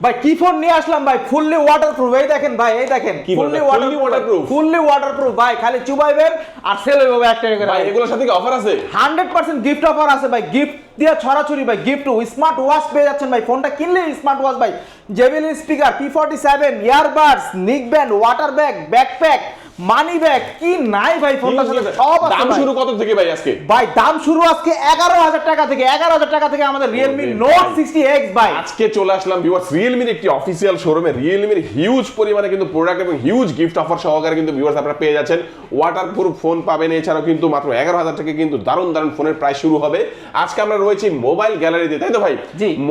ভাই কি ফোন নিয়ে আসলাম ভাই? ফুললি ওয়াটারপ্রুফ এই দেখেন ভাই এই দেখেন? Fully water waterproof fully waterproof ভাই খালি চুবাইবেন আর সেল হইবে একটা করে। ভাই এগুলোর সাথে কি অফার আছে? হান্ড্রেড পার্সেন্ট গিফট অফার আছে ভাই গিফট দিয়ে ছড়াছড়ি ভাই গিফট স্মার্ট ওয়াচ পেয়ে যাচ্ছেন ভাই ফোনটা কিনলে স্মার্ট ওয়াচ ভাই। JBL speaker P forty seven earbuds neck band water bag backpack money bag কি নাই ভাই ফোনটার সাথে সব দাম শুরু কত থেকে ভাই আজকে? ভাই দাম শুরু আজকে এগারো হাজার টাকা থেকে এগারো হাজার টাকা থেকে আমাদের ভাই। আজকে চলে আসলাম ভিউয়ার্স একটি অফিসিয়াল শোরুমে হিউজ পরিমাণে কিন্তু প্রোডাক্ট এবং হিউজ গিফট অফার সহকারে কিন্তু ভিউয়ার্স আপনারা পেয়ে যাচ্ছেন। ওয়াটারপ্রুফ ফোন পাবেন এছাড়াও কিন্তু মাত্র এগারো হাজার থেকে কিন্তু দারুণ দারুণ ফোনের প্রাইস শুরু হবে। আজকে আমরা রয়েছি মোবাইল গ্যালারিতে তাই তো ভাই?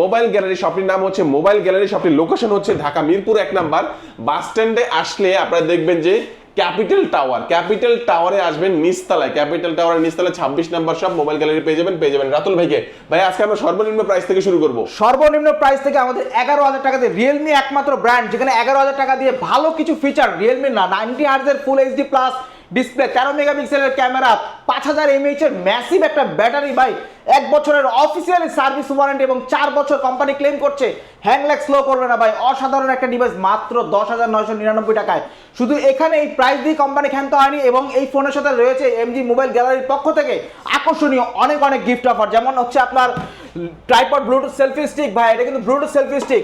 মোবাইল গ্যালারি শপটির নাম হচ্ছে মোবাইল গ্যালারি শপটির লোকেশন হচ্ছে ঢাকা মিরপুর এক নাম্বার। বাস স্ট্যান্ডে আসলে আপনারা দেখবেন যে ক্যাপিটাল টাওয়ার, ক্যাপিটাল টাওয়ারে আসবেন নিচতলায়। ক্যাপিটাল টাওয়ারের নিচতলায় ছাব্বিশ নাম্বার সব মোবাইল গ্যালারি পেয়ে যাবেন পেয়ে যাবেন। রাতুল ভাইকে, ভাই, আজকে আমরা সর্বনিম্ন প্রাইস থেকে শুরু করব। সর্বনিম্ন প্রাইস থেকে আমাদের এগারো হাজার টাকা দিয়ে রিয়েলমি একমাত্র ব্র্যান্ড যেখানে এগারো হাজার টাকা দিয়ে ভালো কিছু ফিচার রিয়েলমি না নাইনটি হার্জের ফুল এইচডি প্লাস ডিসপ্লে তেরো মেগাপিক্সেলের ক্যামেরা, পাঁচ হাজার এমএইচ এর ম্যাসিভ একটা ব্যাটারি ভাই এক বছরের অফিসিয়ালি সার্ভিস ওয়ারেন্টি এবং চার বছর কোম্পানি ক্লেম করছে। হ্যাংল্যাক স্লো করবে না ভাই, অসাধারণ একটা ডিভাইস মাত্র দশ হাজার নয়শো নিরানব্বই টাকায়। শুধু এখানে এই প্রাইস দিয়ে কোম্পানি ক্ষান্ত হয়নি এবং এই ফোনের সাথে রয়েছে এমজি মোবাইল গ্যালারির পক্ষ থেকে আকর্ষণীয় অনেক অনেক গিফট অফার যেমন হচ্ছে আপনার ট্রাইপড ব্লুটুথ সেলফি স্টিক ভাই, এটা কিন্তু bluetooth selfie stick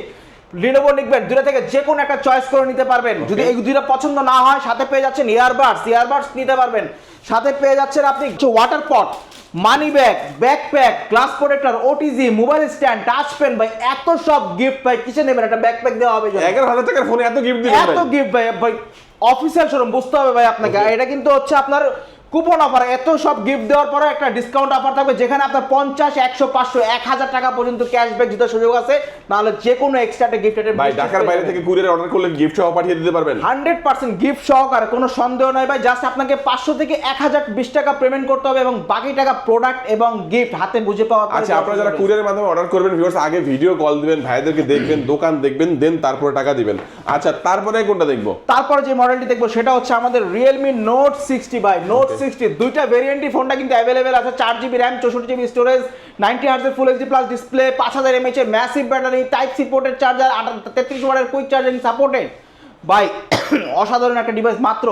Lenovo neckband দুটো থেকে যে কোনো একটা চয়েস করে নিতে পারবেন। যদি এই দুইটা পছন্দ না হয় সাথে পেয়ে যাচ্ছেন ইয়ারবাডস ইয়ারবাডস নিতে পারবেন। সাথে পেয়ে যাচ্ছেন আপনি কিছু water pot money bag backpack glass protector OTG mobile stand touch pen ভাই এত সব গিফট ভাই কিসে নেবেন? একটা ব্যাকপ্যাক দেওয়া হবে। এগারো হাজার টাকার ফোনে এত গিফট দিবেন এত গিফট ভাই ভাই অফিসিয়াল শোরুম বুঝতে হবে ভাই আপনাকে। এটা কিন্তু হচ্ছে আপনার কুপন অফার এত সব গিফট দেওয়ার পরে একটা ডিসকাউন্ট অফার থাকবে যেখানে আপনার পঞ্চাশ একশো পাঁচশো এক হাজার টাকা পর্যন্ত ক্যাশব্যাক জিতার সুযোগ আছে। নাহলে যে কোনো এক্সট্রা একটা গিফট ভাই ঢাকার বাইরে থেকে কুরিয়ার অর্ডার করলে গিফট সহ পাঠিয়ে দিতে পারবেন। হান্ড্রেড পার্সেন্ট গিফট সহকারে কোনো সন্দেহ নয় ভাই জাস্ট আপনাকে পাঁচশো থেকে এক হাজার বিশ টাকা পেমেন্ট করতে হবে এবং বাকি টাকা প্রোডাক্ট এবং গিফট হাতে বুঝে পাওয়া আচ্ছা আপনারা যারা কুরিয়ারের মাধ্যমে অর্ডার করবেন ভিউয়ার্স আগে ভিডিও কল দিবেন ভাইদেরকে দেখবেন দোকান দেখবেন দেন তারপরে টাকা দিবেন। আচ্ছা তারপরে কোনটা দেখব? তারপরে যে মডেলটি দেখব সেটা হচ্ছে আমাদের Realme note sixty by note sixty দুইটা ভেরিয়েন্টই ফোনটা কিন্তু অ্যাভেলেবেল আছে। চার জিবি র্যাম চৌষট্টি জিবি স্টোরেজ নাইনটি হার্জের ফুল এইচডি প্লাস ডিসপ্লে পাঁচ হাজার এমএচ এর ম্যাসিভ ব্যাটারি টাইপ সি পোর্টের চার্জার তেত্রিশ ওয়াটের কুইক চার্জিং সাপোর্টেড বাই অসাধারণ একটা ডিভাইস মাত্র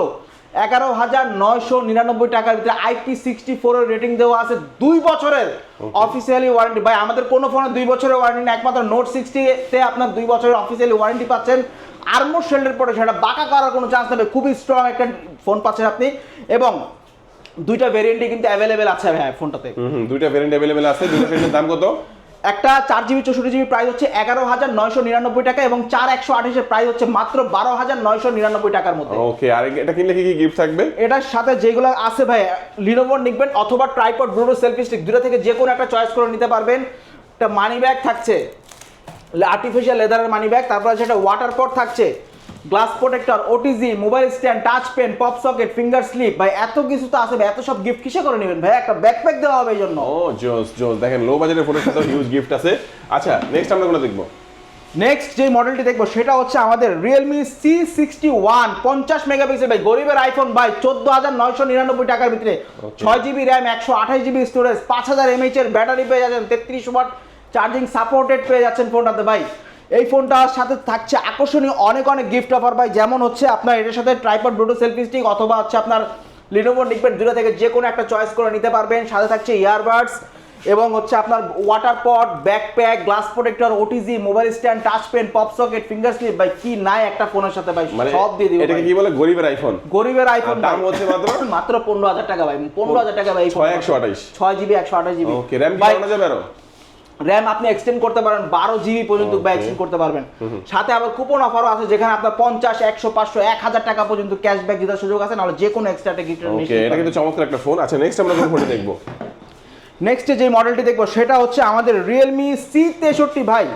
এগারো হাজার নয়শো নিরানব্বই টাকার ভিতরে আইপি সিক্সটি ফোরের রেটিং দেওয়া আছে দুই বছরের অফিসিয়ালি ওয়ারেন্টি ভাই আমাদের কোনো ফোনে দুই বছরের ওয়ারেন্টি না একমাত্র নোট সিক্সটিতে আপনার দুই বছরের অফিসিয়ালি ওয়ারেন্টি পাচ্ছেন। আর্মোর শেল্ডের পরে সেটা বাঁকা করার কোনো চান্স নেবে খুবই স্ট্রং একটা ফোন পাচ্ছেন আপনি। এবং দুইটা ভেরিয়েন্টই কিন্তু অ্যাভেলেবেল আছে হ্যাঁ ফোনটাতে। হুম দুইটা ভেরিয়েন্ট অ্যাভেলেবেল আছে দুইটা ভেরিয়েন্টের দাম কত? একটা চার জিবি চৌষট্টি জিবি প্রাইস হচ্ছে এগারো হাজার নয়শো নিরানব্বই টাকা এবং চার একশো আঠাশের প্রাইস হচ্ছে মাত্র বারো হাজার নয়শো নিরানব্বই টাকার মধ্যে। ওকে আর এটা কিনলে কি কি গিফট থাকবে? এটার সাথে যেগুলো আছে ভাই লিনোভোর নিকবেন অথবা ট্রাইপড ব্লুটুথ সেলফি স্টিক দুটো থেকে যে কোনো একটা চয়েস করে নিতে পারবেন। একটা মানি ব্যাগ থাকছে আর্টিফিশিয়াল লেদারের মানি ব্যাগ তারপর আছে একটা ওয়াটার পট থাকছে। Glass protector OTG mobile stand touch pen pop socket finger slip ভাই এত কিছু তো আছে ভাই এত সব গিফট কিসে করে নেবেন ভাই? একটা ব্যাকপ্যাক দেওয়া হবে এই জন্য। ও জোস জোস। দেখেন লো বাজেটের ফোনের সাথে হিউজ গিফট আছে। আচ্ছা নেক্সট আমরা কোনটা দেখব? নেক্সট যে মডেলটি দেখব সেটা হচ্ছে আমাদের রিয়েলমি সি সিক্সটি ওয়ান পঞ্চাশ মেগাপিক্সেল ভাই গরিবের আইফোন ভাই চোদ্দ হাজার নয়শো নিরানব্বই টাকার ভিতরে. ছয় জিবি র্যাম একশো আঠাশ জিবি স্টোরেজ পাঁচ হাজার এমএইচ এর ব্যাটারি পেয়ে যাচ্ছেন তেত্রিশ ওয়াট চার্জিং সাপোর্টেড পেয়ে যাচ্ছেন ফোনটাতে ভাই। এই ফোনটার সাথে থাকছে আকর্ষণীয় অনেক অনেক গিফট অফার ভাই। যেমন হচ্ছে আপনার এটার সাথে ট্রাইপড ব্লুটুথ সেলফি স্টিক অথবা হচ্ছে আপনার লিনোভো নিকবেন দুটো থেকে যে কোনো একটা চয়েস করে নিতে পারবেন। সাথে থাকছে ইয়ারবাডস এবং হচ্ছে আপনার water pot backpack glass protector OTG mobile stand touch pen pop socket finger slip ভাই কি নাই একটা ফোনের সাথে ভাই মানে সব দিয়ে দিব এটাকে কি বলে? গরিবের আইফোন গরিবের আইফোন দাম হচ্ছে মাত্র? মাত্র পনেরো হাজার টাকা ভাই পনেরো হাজার টাকা ভাই এই ছয় ফোনটা। একশো আঠাইশ। ছয় জিবি একশো আঠাশ জিবি ওকে র্যাম কি বাড়ানো যাবে আরও? র্যাম আপনি এক্সটেন্ড করতে পারবেন বারো জিবি পর্যন্ত Okay. এক্সটেন্ড করতে পারবেন। সাথে আবার কুপন অফারও আছে যেখানে আপনার পঞ্চাশ একশো পাঁচশো এক হাজার টাকা পর্যন্ত ক্যাশব্যাক জেতার সুযোগ আছে নাহলে যে কোনো এক্সট্রা এটা কিন্তু চমৎকার একটা ফোন আচ্ছা নেক্সট আমরা কোন ফোনটা দেখব? নেক্সট যে মডেলটি দেখব সেটা হচ্ছে আমাদের রিয়েলমি সি তেষট্টি ভাই।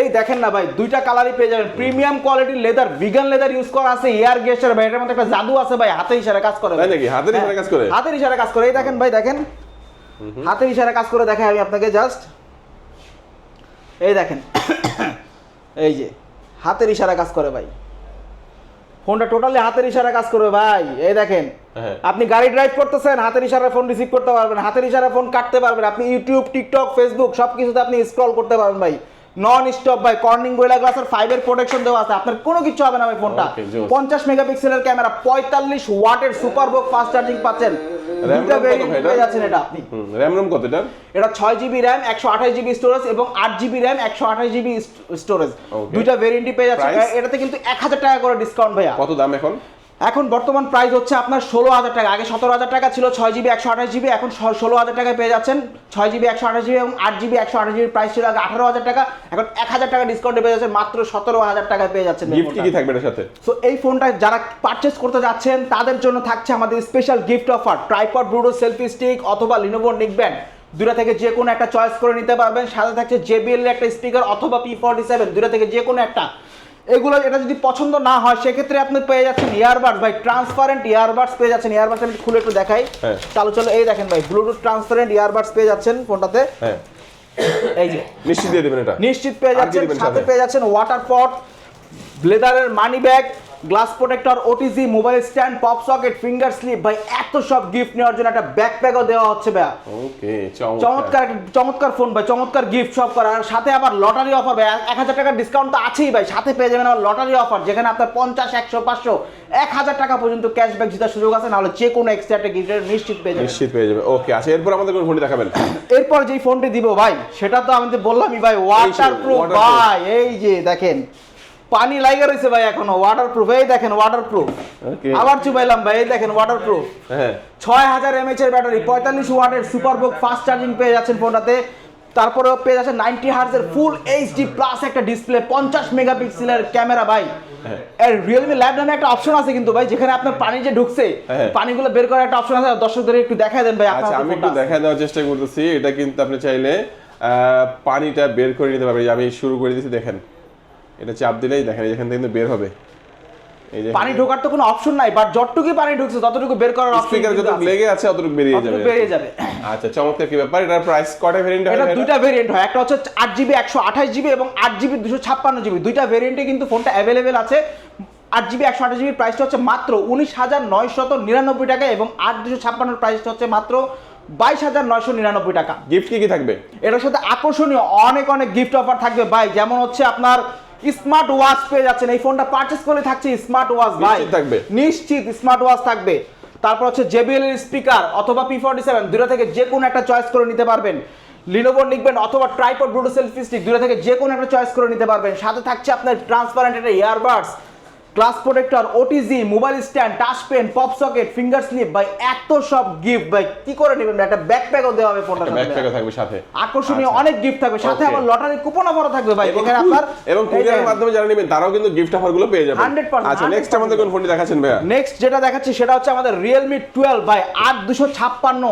এই দেখেন না ভাই দুইটা কালারই পেয়ে যাবেন। প্রিমিয়াম কোয়ালিটির লেদার ভিগান লেদার ইউজ করা আছে এয়ার গেস্টার ভাই এটার মধ্যে একটা জাদু আছে ভাই হাতে ইশারা কাজ করে। তাই নাকি? হাতের ইশারায় কাজ করে? হ্যাঁ, হাতের ইশারা কাজ করে। এই দেখেন ভাই দেখেন। হাতের ইশারা কাজ করে দেখাই আমি আপনাকে জাস্ট এই দেখেন এই যে হাতের ইশারা কাজ করে ভাই। ফোনটা টোটালি হাতের ইশারা কাজ করবে ভাই। এই দেখেন হ্যাঁ। আপনি গাড়ি ড্রাইভ করতেছেন হাতের ইশারা ফোন রিসিভ করতে পারবেন হাতের ইশারা ফোন কাটতে পারবেন। আপনি ইউটিউব টিকটক ফেসবুক সব কিছুতে আপনি স্ক্রল করতে পারবেন ভাই। নন স্টপ ভাই কর্নিং গোয়েলা গ্লাসের ফাইবার প্রোটেকশন দেওয়া আছে আপনার কোনো কিছু হবে না ভাই ফোনটা। পঞ্চাশ মেগাপিক্সেলের ক্যামেরা পঁয়তাল্লিশ ওয়াটের সুপার বুক ফাস্ট চার্জিং পাচ্ছেন দুটো এটা? পেয়ে যাচ্ছেন এটা আপনি র্যাম রোম কত এটা এটা ছয় জিবি র্যাম একশো আঠাশ জিবি স্টোরেজ এবং আট জিবি র্যাম একশো আঠাশ জিবি স্টোরেজ. দুইটা ভেরিয়েন্টই পেয়ে যাচ্ছে Price? এটাতে কিন্তু এক হাজার টাকা করে ডিসকাউন্ট ভাইয়া কত দাম এখন এখন বর্তমান প্রাইস হচ্ছে আপনার ষোলো হাজার টাকা। আগে সতেরো হাজার টাকা ছিল ছয় জিবি একশো আঠাশ জিবি এখন ষোলো হাজার টাকায় পেয়ে যাচ্ছেন। ছয় জিবি একশো আঠাশ জিবি এবং আট জিবি একশো আঠাশ জিবির প্রাইস ছিল আগে আঠারো হাজার টাকা। এখন এক হাজার টাকা ডিসকাউন্টে পেয়ে যাচ্ছেন মাত্র সতেরো হাজার টাকায় পেয়ে যাচ্ছেন গিফট কি থাকবে এটার সাথে? সো এই ফোনটা যারা পারচেস করতে যাচ্ছেন তাদের জন্য থাকছে আমাদের special gift offer tripod bluetooth selfie stick অথবা লিনোভো নিকব্যান্ড দুটা থেকে যে কোনো একটা চয়েস করে নিতে পারবেন। সাথে থাকছে জেবিএল একটা স্পিকার অথবা পি ফর্টি সেভেন দুটা থেকে যে কোনো একটা। এগুলো এটা যদি পছন্দ না হয় সেক্ষেত্রে আপনি পেয়ে যাচ্ছেন ইয়ারবাডস ভাই ট্রান্সপারেন্ট ইয়ারবাডস পেয়ে যাচ্ছেন। ইয়ারবাডস আমি খুলে একটু দেখাই। হ্যাঁ। চালু চলো এই দেখেন ভাই ব্লুটুথ ট্রান্সপারেন্ট ইয়ারবাডস পেয়ে যাচ্ছেন ফোনটাতে। হ্যাঁ। এই যে। নিশ্চিত দিয়ে দেবেন এটা। নিশ্চিত পেয়ে যাচ্ছেন সাথে সাথে? পেয়ে যাচ্ছেন water pot ব্লেদারের money bag glass protector OTG mobile stand pop socket finger slip. ভাই এত সব গিফট নেওয়ার জন্য একটা ব্যাকপ্যাকও দেওয়া হচ্ছে ভাই ওকে চমৎকার। চমৎকার ফোন ভাই চমৎকার গিফট সব করা। আর সাথে আবার লটারি অফার ভাই এক হাজার টাকার ডিসকাউন্ট তো আছেই ভাই। সাথে পেয়ে যাবেন আবার লটারি অফার যেখানে আপনার পঞ্চাশ একশো পাঁচশো এক হাজার টাকা পর্যন্ত ক্যাশব্যাক জেতার সুযোগ আছে নাহলে যে কোনো এক্সট্রা একটা গিফটের নিশ্চিত পেয়ে যাবেন। নিশ্চিত পেয়ে যাবে ওকে আচ্ছা এরপর আমাদের কোন ফোনটি দেখাবেন? এরপর যেই ফোনটি দিব ভাই সেটা তো আমি বললামই ভাই ওয়াটারপ্রুফ waterproof। ভাই এই যে দেখেন। পানি লাগা রয়েছে ভাই এখনও ওয়াটারপ্রুফ এই দেখেন ওয়াটারপ্রুফ Okay. আবার চুবাইলাম ভাই এই দেখেন ওয়াটারপ্রুফ হ্যাঁ। ছয় হাজার এমএচ এর ব্যাটারি পঁয়তাল্লিশ ওয়াটের সুপার বুক ফাস্ট চার্জিং পেয়ে যাচ্ছেন ফোনটাতে। তারপরে পেয়ে যাচ্ছেন নাইনটি হার্জের ফুল এইচডি প্লাস একটা ডিসপ্লে পঞ্চাশ মেগাপিক্সেলের ক্যামেরা ভাই। হ্যাঁ। এর রিয়েলমি ল্যাব নামে একটা অপশন আছে কিন্তু ভাই যেখানে আপনার পানি যে ঢুকছে হ্যাঁ। পানিগুলো বের করার একটা অপশন আছে। দর্শকদের একটু দেখায় দেন ভাই আচ্ছা আমি একটু আছে। দেখা দেওয়ার চেষ্টা করতেছি। এটা কিন্তু আপনি চাইলে আহ, পানিটা বের করে নিতে পারবেন। আমি শুরু করে দিয়েছি দেখেন। এটা চাপ দিলেই দেখেন এখান থেকে কিন্তু বের হবে। এই যে পানি ঢোকার তো কোনো অপশন নাই বাট যতটুকু পানি ঢুকছে ততটুকু বের করার অপশন স্পিকার যতটুকু লেগে আছে অতটুকু বেরিয়ে যাবে। বেরিয়ে যাবে। আচ্ছা চমৎকার কি ব্যাপার? এটার প্রাইস কয়টা ভেরিয়েন্ট এটা হয় দুইটা ভেরিয়েন্ট হয় একটা হচ্ছে এবং দুইটা ভেরিয়েন্টে কিন্তু ফোনটা অ্যাভেলেবেল আছে। আট জিবি একশো আঠাশ জিবির প্রাইসটা হচ্ছে মাত্র উনিশ হাজার নয়শত নিরানব্বই টাকা এবং আট দুশো ছাপ্পান্নর প্রাইসটা হচ্ছে মাত্র বাইশ হাজার নয়শো নিরানব্বই টাকা। গিফট কি কি থাকবে? এটার সাথে আকর্ষণীয় অনেক অনেক গিফট অফার থাকবে। ভাই যেমন হচ্ছে আপনার স্মার্ট ওয়াচ পেয়ে যাচ্ছেন। এই ফোনটা পারচেস করলে থাকছে স্মার্ট ওয়াচ ভাই। নিশ্চিত থাকবে। নিশ্চিত স্মার্ট ওয়াচ থাকবে। তারপর হচ্ছে জেবিএল এর স্পিকার অথবা পি ফর্টি সেভেন দুটো থেকে যে কোনো একটা চয়েস করে নিতে পারবেন। লিনোভো লিখবেন অথবা ট্রাইপড ব্লুটুথ সেলফি স্টিক দুটো থেকে যে কোনো একটা চয়েস করে নিতে পারবেন। সাথে থাকছে আপনার ট্রান্সপারেন্ট একটা earbuds glass protector OTG mobile stand touch pen pop socket finger slip ভাই এত সব গিফট ভাই কি করে নেবেন ভাই? একটা ব্যাকপ্যাকও দেওয়া হবে ফোনটার সাথে। ব্যাকপ্যাকও থাকবে সাথে। আকর্ষণীয় আচ্ছা। অনেক গিফট থাকবে। সাথে. আবার লটারি কুপন অফারও থাকবে ভাই। এখানে আপনার এবং কুরিয়ারের মাধ্যমে যারা নেবেন তারাও কিন্তু গিফট অফারগুলো পেয়ে যাবেন। 100% আচ্ছা নেক্সট আমাদের কোন ফোনটি দেখাচ্ছেন ভাইয়া? নেক্সট যেটা দেখাচ্ছি সেটা হচ্ছে আমাদের রিয়েলমি টুয়েলভ ভাই আট দুশো ছাপ্পান্ন।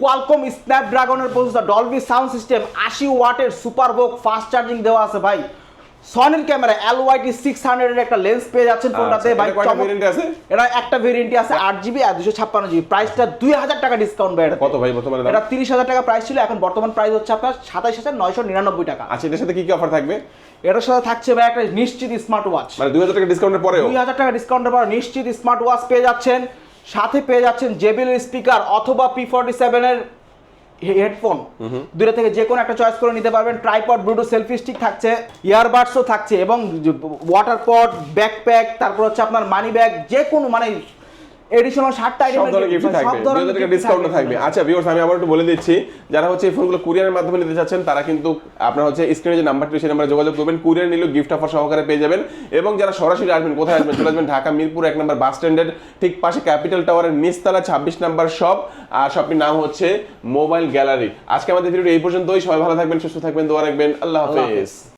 কোয়ালকম স্ন্যাপড্রাগনের প্রসেসর ডলবি সাউন্ড সিস্টেম আশি ওয়াটের সুপার বোক ফাস্ট চার্জিং দেওয়া আছে ভাই। সনির ক্যামেরা এল ওয়াইটি সিক্স হান্ড্রেডের একটা লেন্স পেয়ে যাচ্ছেন ফোনটাতে। আচ্ছা, ভাই এটা variant আছে? এটা একটা ভেরিয়েন্টই আছে আট জিবি আর দুশো ছাপ্পান্ন জিবি প্রাইসটা দুই হাজার টাকা ডিসকাউন্ট ভাই কত ভাই বর্তমানে এটা তিরিশ হাজার টাকা প্রাইস ছিল এখন বর্তমান প্রাইস হচ্ছে আপনার সাতাইশ হাজার নয়শো নিরানব্বই টাকা। আচ্ছা এটার সাথে কি কি অফার থাকবে? এটার সাথে থাকছে ভাই একটা নিশ্চিত স্মার্ট ওয়াচ মানে দুই হাজার টাকা ডিসকাউন্টের পরে দুই হাজার টাকা ডিসকাউন্টের পর নিশ্চিত স্মার্ট ওয়াচ পেয়ে যাচ্ছেন। সাথে পেয়ে যাচ্ছেন জেবিএল স্পিকার অথবা পি ফর্টি সেভেনের হেডফোন দুটো থেকে যে কোনো একটা চয়েস করে নিতে পারবেন। ট্রাইপড ব্লুটুথ সেলফি স্টিক থাকছে ইয়ারবাডসও থাকছে এবং ওয়াটার পট ব্যাকপ্যাক তারপর হচ্ছে আপনার মানি ব্যাগ যে কোনো মানে এডিশনাল ষাটটা সব ধরনের গিফট থাকবে। দুই হাজার ডিসকাউন্ট থাকবে। আচ্ছা ভিউয়ার্স আমি আবার একটু বলে দিচ্ছি যারা হচ্ছে এই ফোনগুলো কুরিয়ারের মাধ্যমে নিতে চাচ্ছেন তারা কিন্তু আপনারা হচ্ছে স্ক্রিনে যে নাম্বারটি সেই নাম্বারে যোগাযোগ করবেন। কুরিয়ার নিলেও গিফট অফার সহকারে পেয়ে যাবেন। এবং যারা সরাসরি আসবেন কোথায় আসবেন চলে আসবেন ঢাকা মিরপুর এক নম্বর বাস স্ট্যান্ডের ঠিক পাশে ক্যাপিটাল টাওয়ারের নিচতলা ছাব্বিশ নাম্বার শপ আর শপটির নাম হচ্ছে মোবাইল গ্যালারি আজকে আমাদের ভিডিও এই পর্যন্তই। সবাই ভালো থাকবেন সুস্থ থাকবেন দোয়া রাখবেন। আল্লাহ হাফেজ।